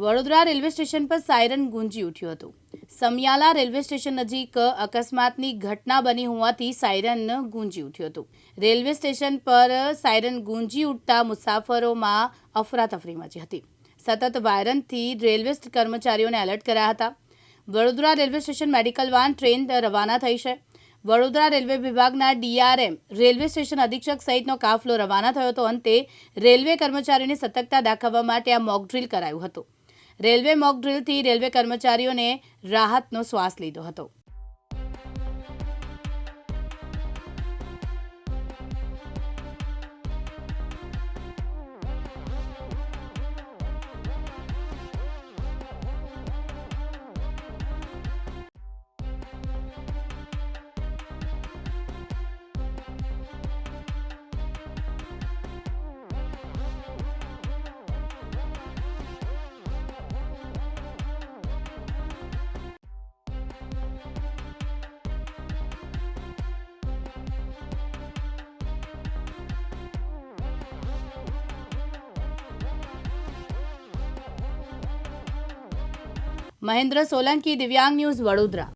Vadodara railway station પર siren ગુંજી ઉઠ્યું હતું. સમિયાલા રેલવે સ્ટેશન નજીક અકસ્માતની ઘટના બની હોવાથી સાયરન ગુંજી ઉઠ્યું હતું. રેલવે સ્ટેશન પર સાયરન ગુંજી ઉઠતા મુસાફરોમાં અફરાતફરી મચી હતી. સતત વાયરનથી રેલવે કર્મચારીઓને એલર્ટ કર્યા હતા. Vadodara railway station medical van train રવાના થઈ છે. વડોદરા રેલવે વિભાગના ડીઆરએમ રેલવે સ્ટેશન અધિક્ષક સહિતનો કાફલો રવાના થયો હતો. અંતે રેલવે કર્મચારીઓને સતર્કતા દાખવવા માટે આ મોક ડ્રીલ કરાયું હતું. રેલવે મોકડ્રીલથી રેલવે કર્મચારીઓને રાહતનો શ્વાસ લીધો હતો. મહેન્દ્ર સોલંકી દિવ્યાંગ ન્યૂઝ વડોદરા